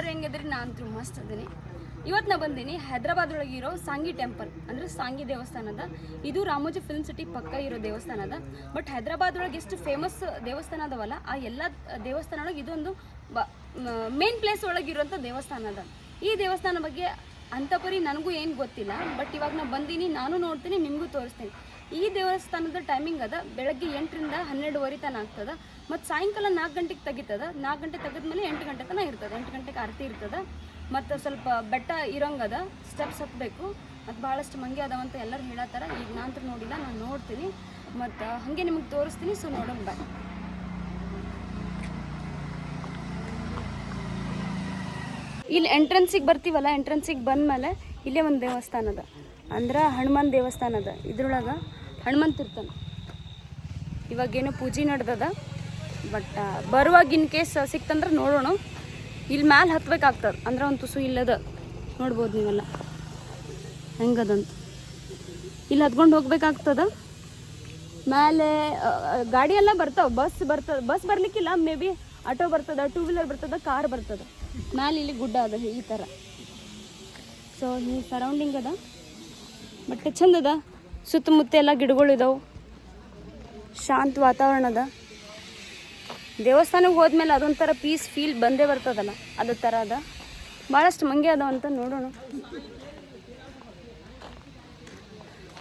ಎಲ್ಲರೂ ಹೆಂಗಿದ್ರಿ? ನಾನು ಮಸ್ತ್ ಅದೀನಿ. ಇವತ್ತು ನಾ ಬಂದೀನಿ ಹೈದ್ರಾಬಾದ್ ಇರೋ ಸಾಂಗಿ ಟೆಂಪಲ್, ಅಂದ್ರೆ ಸಾಂಗಿ ದೇವಸ್ಥಾನದ. ಇದು ರಾಮೋಜಿ ಫಿಲ್ಮ್ ಸಿಟಿ ಪಕ್ಕ ಇರೋ ದೇವಸ್ಥಾನದ. ಬಟ್ ಹೈದ್ರಾಬಾದ್ ಒಳಗೆ ಎಷ್ಟು ಫೇಮಸ್ ದೇವಸ್ಥಾನ ಅದಾವಲ್ಲ, ಆ ಎಲ್ಲ ದೇವಸ್ಥಾನ ಒಳಗೆ ಇದೊಂದು ಮೇನ್ ಪ್ಲೇಸ್ ಒಳಗೆ ಇರುವಂಥ ದೇವಸ್ಥಾನ ಅದ. ಈ ದೇವಸ್ಥಾನ ಬಗ್ಗೆ ಅಂತಪರಿ ನನಗೂ ಏನು ಗೊತ್ತಿಲ್ಲ, ಬಟ್ ಇವಾಗ ನಾ ಬಂದೀನಿ, ನಾನು ನೋಡ್ತೀನಿ, ನಿಮಗೂ ತೋರಿಸ್ತೀನಿ. ಈ ದೇವಸ್ಥಾನದ ಟೈಮಿಂಗ್ ಅದ. ಬೆಳಗ್ಗೆ ಎಂಟರಿಂದ ಹನ್ನೆರಡುವರೆ ತನಕ ಆಗ್ತದೆ. ಮತ್ತು ಸಾಯಂಕಾಲ ನಾಲ್ಕು ಗಂಟೆಗೆ ತೆಗಿತದ. ನಾಲ್ಕು ಗಂಟೆ ತೆಗೆದ್ಮೇಲೆ ಎಂಟು ಗಂಟೆ ತನಕ ಇರ್ತದೆ. ಎಂಟು ಗಂಟೆಗೆ ಆರತಿ ಇರ್ತದೆ. ಮತ್ತು ಸ್ವಲ್ಪ ಬೆಟ್ಟ ಇರೋಂಗದ ಸ್ಟೆಪ್ಸ್ ಹತ್ತಬೇಕು ಮತ್ತು ಭಾಳಷ್ಟು ಮಂಗೆ ಅದಾವಂತ ಎಲ್ಲರೂ ಹೇಳತ್ತಾರ. ಈಗ ನಾನು ನೋಡಿಲ್ಲ, ನಾನು ನೋಡ್ತೀನಿ. ಮತ್ತು ಹಾಗೆ ನಿಮಗೆ ತೋರಿಸ್ತೀನಿ. ಸೊ ನೋಡೋಣ ಬಾಯ್ ಇಲ್ಲಿ ಎಂಟ್ರೆನ್ಸಿಗೆ ಬರ್ತೀವಲ್ಲ ಎಂಟ್ರೆನ್ಸಿಗೆ ಬಂದಮೇಲೆ ಇಲ್ಲೇ ಒಂದು ದೇವಸ್ಥಾನ ಅದ. ಅಂದ್ರೆ ಹನುಮಾನ್ ದೇವಸ್ಥಾನ ಅದ. ಇದ್ರೊಳಗೆ ಹನುಮಂತ ಇರ್ತಾನೆ ಇವಾಗೇನೋ ಪೂಜೆ ನಡೆದದ ಬಟ್ ಬರುವಾಗ ಇನ್ ಕೇಸ್ ಸಿಕ್ತಂದ್ರೆ ನೋಡೋಣ. ಇಲ್ಲಿ ಮ್ಯಾಲೆ ಹತ್ಬೇಕಾಗ್ತದೆ ಅಂದ್ರೆ ಒಂದು ತುಸು ಇಲ್ಲದ ನೋಡ್ಬೋದು ನೀವೆಲ್ಲ. ಹೆಂಗದಂತ. ಇಲ್ಲಿ ಹತ್ಕೊಂಡು ಹೋಗ್ಬೇಕಾಗ್ತದ. ಆ, ಗಾಡಿ ಎಲ್ಲ ಬರ್ತಾವೆ ಬಸ್ ಬರ್ತದೆ ಬಸ್ ಬರ್ಲಿಕ್ಕಿಲ್ಲ ಮೇ ಬಿ ಆಟೋ ಬರ್ತದ ಟೂ ವೀಲರ್ ಬರ್ತದ ಕಾರ್ ಬರ್ತದ. ಮ್ಯಾಲೆ ಇಲ್ಲಿ ಗುಡ್ಡ ಅದ ಈ ಥರ ಸೊ ಈ ಸರೌಂಡಿಂಗ್ ಅದ. ಬಟ್ ಚಂದ ಅದ ಸುತ್ತಮುತ್ತ ಎಲ್ಲ ಗಿಡಗಳು ಇದಾವೆ. ಶಾಂತ ವಾತಾವರಣ ಅದ ದೇವಸ್ಥಾನಕ್ಕೆ ಹೋದ್ಮೇಲೆ ಅದೊಂಥರ ಪೀಸ್ ಫೀಲ್ ಬಂದೇ ಬರ್ತದಲ್ಲ, ಅದ ಥರ ಅದ. ಭಾಳಷ್ಟು ಮಂಗೆ ಅದಾವ ಅಂತ ನೋಡೋಣ.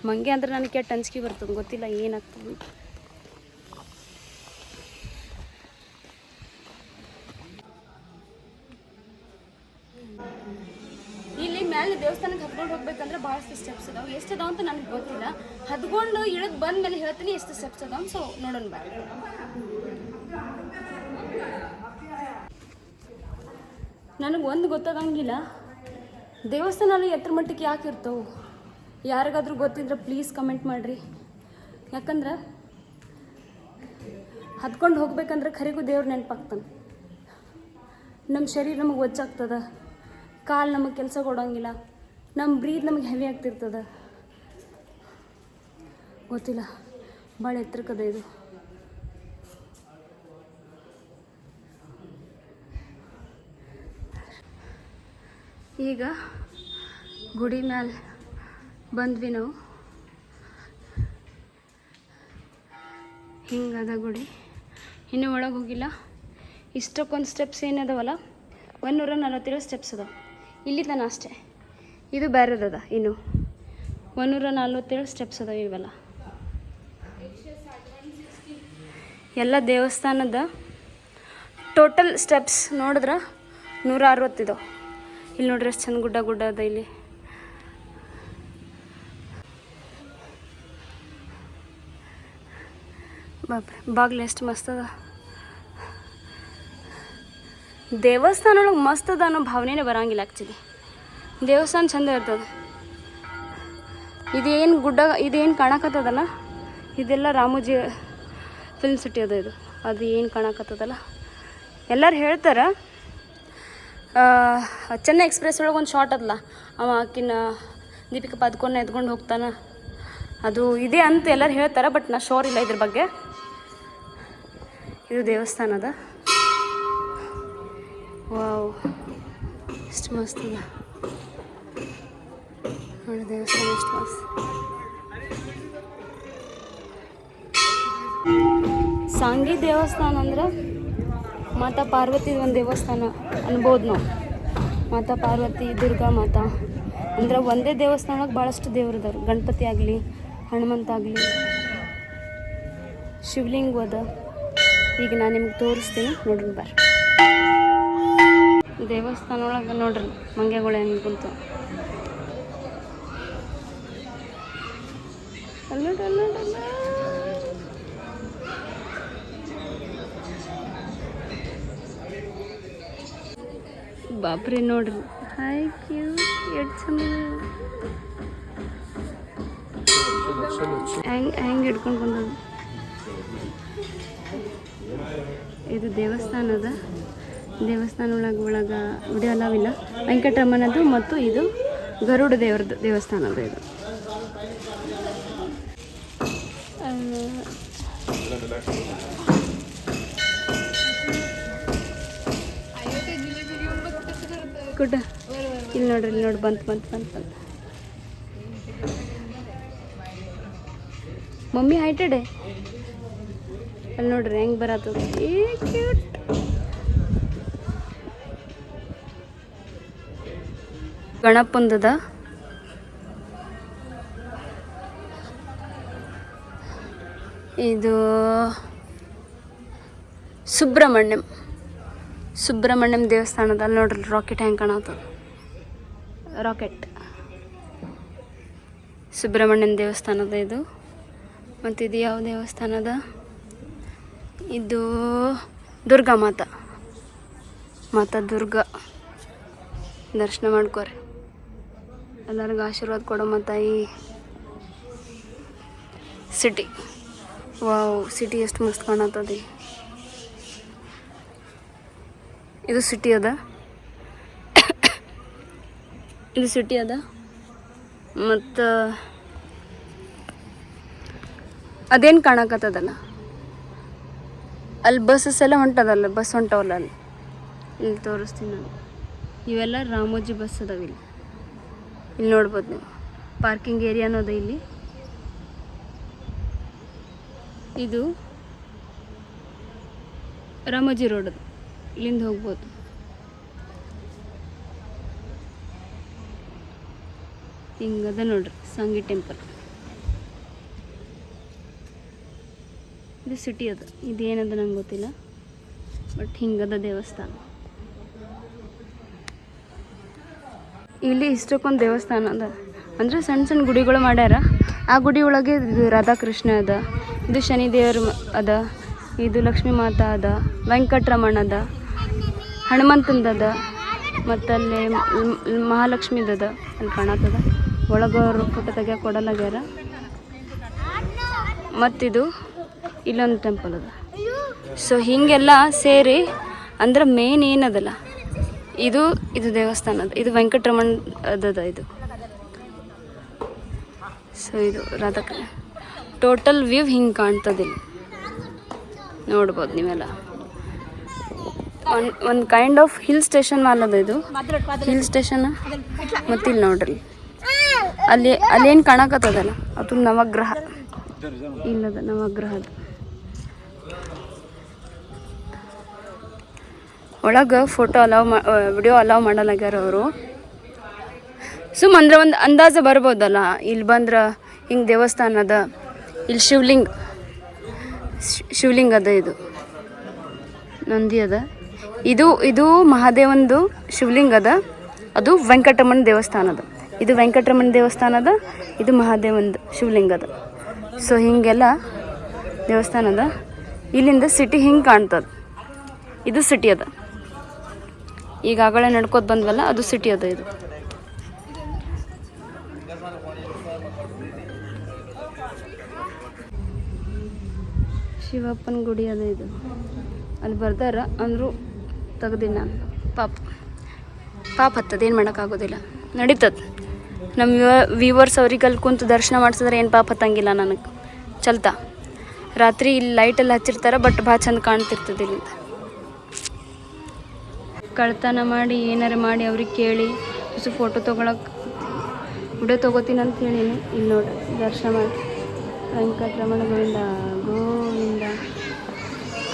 ಮಂಗೆ ಅಂದ್ರೆ ನನಗೆ ಕೆಟ್ಟ ಅಂಜಿಕೆ ಬರ್ತದೆ, ಗೊತ್ತಿಲ್ಲ ಏನಾಗ್ತದೆ ಹತ್ಕೊಂಡು ಹೋಗ್ಬೇಕಂದ್ರೆ ಭಾಳಷ್ಟು ಸ್ಟೆಪ್ಸ್ ಅದಾವೆ ಎಷ್ಟು ಅದಾವ ಅಂತ ನನಗೆ ಗೊತ್ತಿಲ್ಲ. ಹದ್ಕೊಂಡು ಇಳಿದು ಬಂದ ಮೇಲೆ ಹೇಳ್ತೀನಿ ಎಷ್ಟು ಸ್ಟೆಪ್ಸ್ ಅದಾವ ಸೊ ನೋಡೋಣ ಬಾ. ನನಗೆ ಒಂದು ಗೊತ್ತಾಗಂಗಿಲ್ಲ. ದೇವಸ್ಥಾನ ಎತ್ತರ ಮಟ್ಟಕ್ಕೆ ಯಾಕೆ ಇರ್ತವೆ? ಯಾರಿಗಾದ್ರೂ ಗೊತ್ತಿದ್ರೆ ಪ್ಲೀಸ್ ಕಮೆಂಟ್ ಮಾಡಿರಿ. ಯಾಕಂದ್ರೆ ಹತ್ಕೊಂಡು ಹೋಗ್ಬೇಕಂದ್ರೆ ಖರಿಗೂ ದೇವ್ರ ನೆನಪಾಗ್ತಾನೆ. ನಮ್ಮ ಶರೀರ ನಮಗೆ ಒಚ್ಚಾಗ್ತದೆ. ಕಾಲು ನಮಗೆ ಕೆಲಸ ಕೊಡೋಂಗಿಲ್ಲ. ನಮ್ಮ ಬ್ರೀದ್ ನಮಗೆ ಹೆವಿ ಆಗ್ತಿರ್ತದ. ಗೊತ್ತಿಲ್ಲ. ಭಾಳ ಎತ್ತರಕ್ಕದ ಇದು. ಈಗ ಗುಡಿ ಮ್ಯಾಲೆ ಬಂದ್ವಿ ನಾವು. ಹಿಂಗದ ಗುಡಿ. ಇನ್ನೂ ಒಳಗೆ ಹೋಗಿಲ್ಲ. ಇಷ್ಟಕ್ಕೊಂದು ಸ್ಟೆಪ್ಸ್ ಏನದವಲ್ಲ? ನೂರ ನಲವತ್ತೇಳು ಸ್ಟೆಪ್ಸ್ ಅದಾವೆ. ಇಲ್ಲಿ ತನ ಅಷ್ಟೇ. ಇದು ಬೇರೆದದ, ಇನ್ನು? ಒಂದೂರ ನಲ್ವತ್ತೇಳು ಸ್ಟೆಪ್ಸ್ ಅದಾವೆ ಇವೆಲ್ಲ. ಎಲ್ಲ ದೇವಸ್ಥಾನದ ಟೋಟಲ್ ಸ್ಟೆಪ್ಸ್ ನೋಡಿದ್ರೆ ನೂರ ಅರವತ್ತಿದಾವೆ ಇಲ್ಲಿ ನೋಡ್ರಿ ಎಷ್ಟು ಚಂದ ಗುಡ್ಡ ಗುಡ್ಡ ಅದ ಇಲ್ಲಿ. ಬಾಗ್ಲು ಎಷ್ಟು ಮಸ್ತ್ ಅದ. ದೇವಸ್ಥಾನ ಒಳಗೆ ಮಸ್ತ್ ಅದ ಅನ್ನೋ ಭಾವನೆನೇ ಬರಂಗಿಲ್ಲ ಆ್ಯಕ್ಚುಲಿ ದೇವಸ್ಥಾನ ಚಂದ ಇರ್ತದೆ. ಇದೇನು ಗುಡ್ಡ, ಇದೇನು ಕಾಣಕತ್ತದಲ್ಲ? ಇದೆಲ್ಲ ರಾಮೋಜಿ ಫಿಲ್ಮ್ ಸಿಟಿ ಅದ ಇದು. ಅದು ಏನು ಕಾಣಕತ್ತದಲ್ಲ? ಎಲ್ಲರೂ ಹೇಳ್ತಾರೆ ಚೆನ್ನೈ ಎಕ್ಸ್ಪ್ರೆಸ್ ಒಳಗೆ ಒಂದು ಶಾರ್ಟ್ ಅದಲ್ಲ ಅವ ಆಕಿನ ದೀಪಿಕಾ ಪದ್ಕೋನ ಎತ್ಕೊಂಡು ಹೋಗ್ತಾನೆ. ಅದು ಇದೆ ಅಂತ ಎಲ್ಲರೂ ಹೇಳ್ತಾರೆ ಬಟ್ ನಾ ಶೋರ್ ಇಲ್ಲ ಇದ್ರ ಬಗ್ಗೆ. ಇದು ದೇವಸ್ಥಾನ ಅದ. ವಾವ್ ಎಷ್ಟು ಮಸ್ತ್ ನೋಡಿ ದೇವಸ್ಥಾನ ಎಷ್ಟು ಸಾಂಗಿ ದೇವಸ್ಥಾನ ಅಂದ್ರೆ ಮಾತಾ ಪಾರ್ವತಿ ಒಂದು ದೇವಸ್ಥಾನ ಅನ್ಬೋದು ನಾವು. ಮಾತಾ ಪಾರ್ವತಿ, ದುರ್ಗಾ ಮಾತಾ. ಅಂದ್ರೆ ಒಂದೇ ದೇವಸ್ಥಾನಕ್ಕೆ ಭಾಳಷ್ಟು ದೇವ್ರದಾರ ಗಣಪತಿ ಆಗಲಿ, ಹನುಮಂತ ಆಗಲಿ. ಶಿವಲಿಂಗ ಅದ ಈಗ ನಾನು ನಿಮ್ಗೆ ತೋರಿಸ್ತೀನಿ. ನೋಡ್ರಿ ಬರ್ರಿ. ದೇವಸ್ಥಾನ ಒಳಗೆ ನೋಡ್ರಿ ಮಂಗ್ಯಗಳು ಹೆಂಗೆ ಕುಂತು. ಅಲ್ಲ ನೋಡ್ರಿ, ಅಲ್ಲ. ಬಾಪ್ರಿ ನೋಡ್ರಿ ಹಾಯ್ ಕ್ಯೂ ಎಡ್ ಚಂದ ಹೆಂಗೆ ಹೆಂಗೆ ಹಿಡ್ಕೊಂಡು ಬಂದದ್ದು? ಇದು ದೇವಸ್ಥಾನ ಅದ ದೇವಸ್ಥಾನ ಒಳಗೆ ಒಳಗೆ ವಿಡಿಯೋ ಅಲಾವಿಲ್ಲ. ವೆಂಕಟರಮಣದು ಮತ್ತು ಇದು ಗರುಡ ದೇವ್ರದ್ದು ದೇವಸ್ಥಾನ ಅದ ಇದು. ಕುಟ ಇಲ್ಲಿ ನೋಡ್ರಿ, ಇಲ್ಲಿ ನೋಡಿ, ಬಂತು ಬಂತು ಬಂತು ಬಂತು. ಮಮ್ಮಿ ಹೈಟೆಡೆ ಅಲ್ಲಿ ನೋಡ್ರಿ, ಹೆಂಗೆ ಬರತ್ತದ? ಏ ಕ್ಯೂಟ್ ಗಣಪಂದದ ಇದು ಸುಬ್ರಹ್ಮಣ್ಯಂ. ಸುಬ್ರಹ್ಮಣ್ಯಂ ದೇವಸ್ಥಾನದಲ್ಲಿ ನೋಡ್ರಿ ರಾಕೆಟ್ ಹೆಂಗೆ ಕಾಣತ್ತದ ರಾಕೆಟ್ ಸುಬ್ರಹ್ಮಣ್ಯಂ ದೇವಸ್ಥಾನದ ಇದು. ಮತ್ತು ಇದು ಯಾವ ದೇವಸ್ಥಾನದ? ಇದು ದುರ್ಗಾ ಮಾತಾ. ಮಾತಾ ದುರ್ಗಾ. ದರ್ಶನ ಮಾಡ್ಕೋರಿ. ಎಲ್ಲರಿಗೂ ಆಶೀರ್ವಾದ ಕೊಡಮ್ಮ ತಾಯಿ ಸಿಟಿ ವಾವ್ ಸಿಟಿ ಎಷ್ಟು ಮಸ್ತ್ ಕಾಣತ್ತದ ಇದು ಸಿಟಿ ಅದ? ಇದು ಸಿಟಿ ಅದ? ಮತ್ತು, ಅದೇನು ಕಾಣಕತ್ತದಲ್ಲ ಅಲ್ಲಿ ಬಸ್ಸಸ್ ಎಲ್ಲ ಹೊಂಟದಲ್ಲ ಬಸ್ ಹೊಂಟವಲ್ಲ ಅಲ್ಲಿ? ಇಲ್ಲಿ ತೋರಿಸ್ತೀನಿ ನಾನು. ಇವೆಲ್ಲ ರಾಮೋಜಿ ಬಸ್ ಅದಾವ ಇಲ್ಲಿ. ಇಲ್ಲಿ ನೋಡ್ಬೋದು ನೀವು. ಪಾರ್ಕಿಂಗ್ ಏರಿಯಾನೂ ಅದ ಇಲ್ಲಿ. ಇದು ರಾಮಜಿ ರೋಡ್ ಇಲ್ಲಿಂದ ಹೋಗ್ಬೋದು. ಹಿಂಗದ ನೋಡ್ರಿ, ಸಂಗಿ ಟೆಂಪಲ್. ಇದು ಸಿಟಿ ಅದು, ಇದೇನದ ನಂಗೆ ಗೊತ್ತಿಲ್ಲ, ಬಟ್ ಹಿಂಗದ ದೇವಸ್ಥಾನ. ಇಲ್ಲಿ ಇಷ್ಟಕ್ಕೊಂದು ದೇವಸ್ಥಾನ ಅದ. ಅಂದರೆ ಸಣ್ಣ ಸಣ್ಣ ಗುಡಿಗಳು ಮಾಡ್ಯಾರ, ಆ ಗುಡಿ ಒಳಗೆ ರಾಧಾಕೃಷ್ಣ ಅದ. ಇದು ಶನಿ ದೇವರ ಅದ, ಇದು ಲಕ್ಷ್ಮೀ ಮಾತಾ ಅದ ವೆಂಕಟರಮಣ ಅದ ಹನುಮಂತಂದ ಅದ ಮತ್ತು ಅಲ್ಲಿ ಮ- ಮ್- ಮಹಾಲಕ್ಷ್ಮಿದು ಅದ ಅಲ್ಲಿ ಕಾಣತ್ತದ. ಒಳಗೋರು ಫೋಟೋ ತೆಗಿಯೋಕೆ ಕೊಡಲಾಗ್ಯಾರ ಮತ್ತಿದು ಇಲ್ಲೊಂದು ಟೆಂಪಲ್ ಅದ. ಸೊ ಹೀಗೆಲ್ಲ ಸೇರಿ ಅಂದ್ರೆ ಮೇನ್ ಏನದಲ್ಲ, ಇದು ಇದು ದೇವಸ್ಥಾನ ಅದ ಇದು ವೆಂಕಟರಮಣ ಅದದ ಇದು. ಸೊ ಇದು ರಾಧಾಕೃಷ್ಣ ಟೋಟಲ್ ವ್ಯೂ ಹಿಂಗೆ ಕಾಣ್ತದಿಲ್ಲ ನೋಡ್ಬೋದು ನೀವೆಲ್ಲ. ಒಂದು ಒಂದು ಕೈಂಡ್ ಆಫ್ ಹಿಲ್ ಸ್ಟೇಷನ್ ಮಾಲದ ಇದು. ಹಿಲ್ ಸ್ಟೇಷನ್ ಮತ್ತಿಲ್ಲಿ ನೋಡ್ರಿ. ಅಲ್ಲಿ, ಅಲ್ಲೇನು ಕಾಣಕತ್ತದಲ್ಲ? ಅದು ನವಗ್ರಹ. ಇಲ್ಲದ ನವಗ್ರಹ ಅದು ಒಳಗೆ ಫೋಟೋ ಅಲೌ ಮಾ ವಿಡಿಯೋ ಅಲೌ ಮಾಡಲಾಗ್ಯಾರ ಅವರು. ಸುಮ್ಮ ಅಂದ್ರೆ ಒಂದು ಅಂದಾಜು ಬರ್ಬೋದಲ್ಲ? ಇಲ್ಲಿ ಬಂದ್ರೆ ಹಿಂಗೆ ದೇವಸ್ಥಾನದ ಇಲ್ಲಿ ಶಿವಲಿಂಗ. ಶಿವಲಿಂಗ ಅದ ಇದು. ನಂದಿ ಅದ. ಇದು ಇದು ಮಹಾದೇವಂದು ಶಿವಲಿಂಗ ಅದ ಅದು ವೆಂಕಟರಮಣ ದೇವಸ್ಥಾನದ. ಇದು ವೆಂಕಟರಮಣ ದೇವಸ್ಥಾನದ, ಇದು ಮಹಾದೇವಂದು ಶಿವಲಿಂಗ ಅದ ಸೊ ಹೀಗೆಲ್ಲ ದೇವಸ್ಥಾನದ. ಇಲ್ಲಿಂದ ಸಿಟಿ ಹಿಂಗೆ ಕಾಣ್ತದ. ಇದು ಸಿಟಿ ಅದ. ಈಗಾಗಲೇ ನಡ್ಕೋತ ಬಂದ್ವಲ್ಲ, ಅದು ಸಿಟಿ ಅದ ಇದು. ಶಿವಪ್ಪನ ಗುಡಿ ಅದ ಇದು. ಅಲ್ಲಿ ಬರ್ದಾರ ಅಂದರೂ ತೆಗ್ದಿನಿ. ನಾನು ಪಾಪ. ಪಾಪ ಹತ್ತದ, ಏನು ಮಾಡೋಕ್ಕಾಗೋದಿಲ್ಲ ನಡೀತದ. ನಮ್ಮ ವ್ಯೂ ವ್ಯೂವರ್ಸ್ ಅವ್ರಿಗೆ ಅಲ್ಲಿ ಕುಂತು ದರ್ಶನ ಮಾಡ್ಸಿದ್ರೆ ಏನು ಪಾಪ ಹತ್ತಂಗಿಲ್ಲ ನನಗೆ. ಚಲ್ತ. ರಾತ್ರಿ ಇಲ್ಲಿ ಲೈಟೆಲ್ಲ ಹಚ್ಚಿರ್ತಾರೆ ಬಟ್ ಭಾಳ ಚಂದ ಕಾಣ್ತಿರ್ತದೆ ಇಲ್ಲಿಂದ. ಕಳ್ತನ ಮಾಡಿ, ಏನಾರು ಮಾಡಿ ಅವ್ರಿಗೆ ಕೇಳಿ, ಹೊಸ ಫೋಟೋ ತೊಗೊಳಕ್ಕೆ ವಿಡಿಯೋ ತೊಗೋತೀನಿ ಅಂತ ಹೇಳೀನಿ. ಇಲ್ಲಿ ನೋಡಿ, ದರ್ಶನ ಮಾಡಿ. ವೆಂಕಟರಮಣ ಗೋವಿಂದ ಗೋವಿಂದ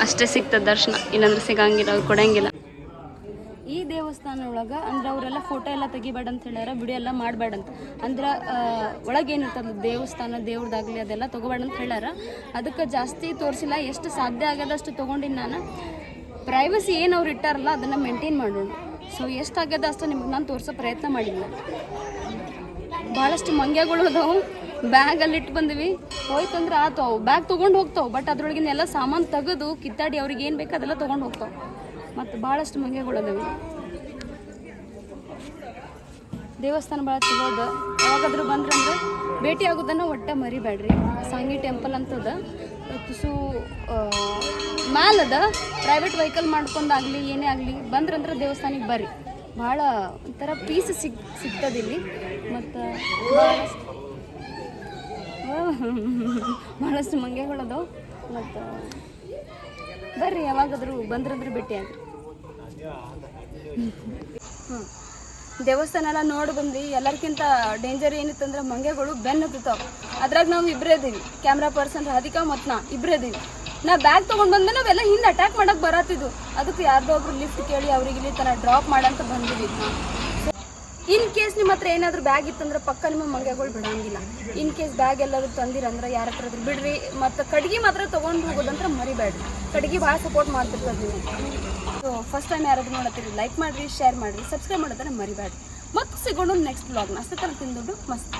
ಅಷ್ಟೇ ಸಿಗ್ತದೆ ದರ್ಶನ. ಇಲ್ಲಾಂದ್ರೆ ಸಿಗಂಗಿಲ್ಲ, ಅವ್ರು ಕೊಡಂಗಿಲ್ಲ. ಈ ದೇವಸ್ಥಾನ ಒಳಗೆ ಅಂದ್ರೆ ಅವರೆಲ್ಲ ಫೋಟೋ ಎಲ್ಲ ತೆಗಿಬೇಡ ಅಂತ ಹೇಳ್ಯಾರ ವಿಡಿಯೋ ಎಲ್ಲ ಮಾಡಬೇಡ ಅಂತ. ಅಂದ್ರೆ ಒಳಗೆ ಏನಿರ್ತದ ದೇವಸ್ಥಾನ, ದೇವ್ರದಾಗಲಿ ಅದೆಲ್ಲ ತೊಗೋಬೇಡ ಅಂತ ಹೇಳ್ಯಾರ. ಅದಕ್ಕೆ ಜಾಸ್ತಿ ತೋರಿಸಿಲ್ಲ, ಎಷ್ಟು ಸಾಧ್ಯ ಆಗ್ಯದಷ್ಟು ತೊಗೊಂಡಿನಿ ನಾನು. ಪ್ರೈವಸಿ ಏನು ಅವ್ರು ಇಟ್ಟಾರಲ್ಲ, ಅದನ್ನು ಮೇಂಟೈನ್ ಮಾಡೋಣ. ಸೊ ಎಷ್ಟು ಆಗ್ಯದ ಅಷ್ಟು ನಿಮ್ಗೆ ನಾನು ತೋರಿಸೋ ಪ್ರಯತ್ನ ಮಾಡಿಲ್ಲ ಭಾಳಷ್ಟು ಮಂಗ್ಯಗಳು ಅದಾವು. ಬ್ಯಾಗಲ್ಲಿ ಇಟ್ಟು ಬಂದ್ವಿ. ಹೋಯ್ತಂದ್ರೆ ಆತು, ಅವು ಬ್ಯಾಗ್ ತಗೊಂಡು ಹೋಗ್ತಾವೆ ಬಟ್ ಅದ್ರೊಳಗಿನ ಎಲ್ಲ ಸಾಮಾನು ತೆಗೆದು ಕಿತ್ತಾಡಿ ಅವ್ರಿಗೆ ಏನು ಬೇಕು ಅದೆಲ್ಲ ತಗೊಂಡು ಹೋಗ್ತಾವೆ. ಮತ್ತು ಭಾಳಷ್ಟು ಅದಾವೆ. ದೇವಸ್ಥಾನ ಭಾಳ ಚಲೋದ ಯಾವಾಗಾದ್ರೂ ಬಂದ್ರಂದ್ರೆ ಭೇಟಿ ಆಗೋದನ್ನ ಒಟ್ಟ ಮರಿಬೇಡ್ರಿ. ಸಾಂಗಿ ಟೆಂಪಲ್ ಅಂತದ. ತುಸು ಮ್ಯಾಲ್ ಅದ. ಪ್ರೈವೇಟ್ ವೆಹಿಕಲ್ ಮಾಡ್ಕೊಂಡಾಗ್ಲಿ ಏನೇ ಆಗಲಿ ಬಂದ್ರಂದ್ರೆ ದೇವಸ್ಥಾನಕ್ಕೆ ಬರ್ರಿ. ಭಾಳ ಒಂಥರ ಪೀಸ್ ಸಿಗ್, ಸಿಗ್ತದೆ ಇಲ್ಲಿ. ಮತ್ತು ಭಾಳಷ್ಟು ಭಾಳಷ್ಟು ಮಂಗ್ಯಗಳು ಅದಾವೆ ಮತ್ತು, ಬರ್ರಿ, ಯಾವಾಗಾದರೂ ಬಂದ್ರಂದ್ರೆ ಭೇಟಿ ಆಗ್ರಿ. ಹ್ಞೂ ದೇವಸ್ಥಾನ ಎಲ್ಲ ನೋಡಿ ಬಂದು ಎಲ್ಲರಿಗಿಂತ ಡೇಂಜರ್ ಏನಿತ್ತಂದ್ರೆ ಮಂಗೆಗಳು ಬೆನ್ನು ಹತ್ತುತ್ತಾವ ಅದ್ರಾಗ ನಾವು ಇಬ್ಬರೇ ಇದೀವಿ. ಕ್ಯಾಮ್ರಾ ಪರ್ಸನ್ ರಾಧಿಕಾ ಮತ್ತು ನಾ ಇಬ್ಬರೇ ಇದೀವಿ. ನಾ ಬ್ಯಾಗ್ ತೊಗೊಂಡು ಬಂದ್ರೆ ನಾವೆಲ್ಲ ಹಿಂದೆ ಅಟ್ಯಾಕ್ ಮಾಡಕ್ಕೆ ಬರತ್ತಿದ್ವು ಅದಕ್ಕೆ ಯಾರ್ದೋ ಒಬ್ರು ಲಿಫ್ಟ್ ಕೇಳಿ ಅವ್ರಿಗೆ ಇಲ್ಲಿ ಥರ ಡ್ರಾಪ್ ಮಾಡಂತ ಬಂದಿದ್ವಿ ನಾವು ಇನ್ ಕೇಸ್ ನಿಮ್ಮ ಹತ್ರ ಏನಾದರೂ ಬ್ಯಾಗ್ ಇತ್ತಂದ್ರೆ ಪಕ್ಕ ನಿಮ್ಮ ಮಂಗ್ಯಗಳು ಬಿಡಂಗಿಲ್ಲ. ಇನ್ ಕೇಸ್ ಬ್ಯಾಗ್ ಎಲ್ಲರೂ ತಂದಿರಂದ್ರೆ ಯಾರ ಹತ್ರ ಬಿಡ್ರಿ. ಮತ್ತು ಕಡ್ಗಿ ಮಾತ್ರ ತೊಗೊಂಡು ಹೋಗೋದಂದ್ರೆ ಮರಿಬೇಡ್ರಿ. ಕಡ್ಗಿ ಭಾಳ ಸಪೋರ್ಟ್ ಮಾಡ್ತಿರ್ತದೆ ನೀವು. ಸೊ ಫಸ್ಟ್ ಟೈಮ್ ಯಾರಾದ್ರೂ ನೋಡತ್ತೀರಿ ಲೈಕ್ ಮಾಡಿರಿ ಶೇರ್ ಮಾಡಿರಿ ಸಬ್ಸ್ಕ್ರೈಬ್ ಮಾಡೋದನ್ನ ಮರಿಬೇಡ್ರಿ. ಮತ್ತೆ ಸಿಗೋಣ ನೆಕ್ಸ್ಟ್ ಬ್ಲಾಗ್ನ ಅಷ್ಟೇ ಥರ ತಿಂದುಬಿಟ್ಟು ಮಸ್ತ್.